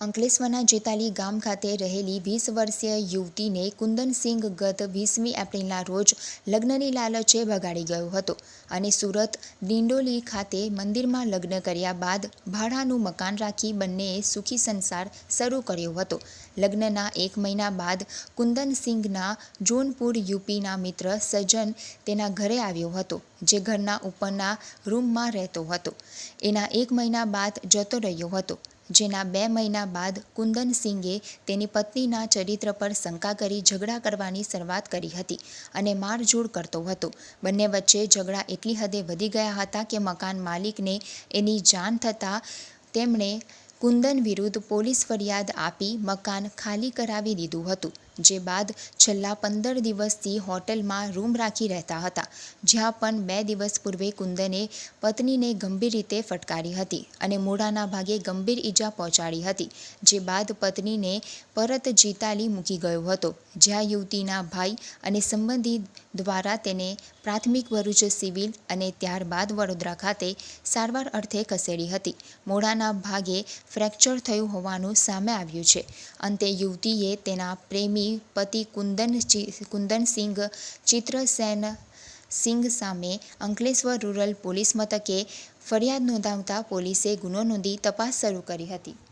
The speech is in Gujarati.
અંકલેશ્વરના જેતાલી ગામ ખાતે રહેલી વીસ વર્ષીય યુવતીને કુંદનસિંહ ગત વીસમી એપ્રિલના રોજ લગ્નની લાલચે ભગાડી ગયો હતો અને સુરત દિંડોલી ખાતે મંદિરમાં લગ્ન કર્યા બાદ ભાડાનું મકાન રાખી બંનેએ સુખી સંસાર શરૂ કર્યો હતો. લગ્નના એક મહિના બાદ કુંદનસિંઘના જોનપુર યુપીના મિત્ર સજ્જન તેના ઘરે આવ્યો હતો, જે ઘરના ઉપરના રૂમમાં રહેતો હતો. એના એક મહિના બાદ જતો રહ્યો હતો. જેના બે મહિના બાદ કુંદનસિંઘે તેની પત્નીના ચરિત્ર પર શંકા કરી ઝઘડા કરવાની શરૂઆત કરી હતી અને મારઝૂડ કરતો હતો. બંને વચ્ચે ઝઘડા એટલી હદે વધી ગયા હતા કે મકાન માલિકને એની જાણ થતાં તેમણે કુંદન વિરુદ્ધ પોલીસ ફરિયાદ આપી મકાન ખાલી કરાવી દીધું હતું. જે બાદ છેલ્લા પંદર દિવસથી હોટલમાં રૂમ રાખી રહેતા હતા, જ્યાં પણ બે દિવસ પૂર્વે કુંદને પત્નીને ગંભીર રીતે ફટકારી હતી અને મોઢાના ભાગે ગંભીર ઈજા પહોંચાડી હતી, જે બાદ પત્નીને પરત જીતાલી મૂકી ગયો હતો, જ્યાં યુવતીના ભાઈ અને સંબંધી દ્વારા તેને પ્રાથમિક ભરૂચ સિવિલ અને ત્યારબાદ વડોદરા ખાતે સારવાર અર્થે ખસેડી હતી. મોઢાના ભાગે ફ્રેક્ચર થયું હોવાનું સામે આવ્યું છે. અંતે યુવતીએ તેના પ્રેમી પતિ કુંદન કુંદનસિંઘ ચિત્રસેન સિંઘ સામે અંકલેશ્વર રૂરલ પોલીસ મથકે ફરિયાદ નોંધાવતા પોલીસે ગુનો નોંધી તપાસ શરૂ કરી હતી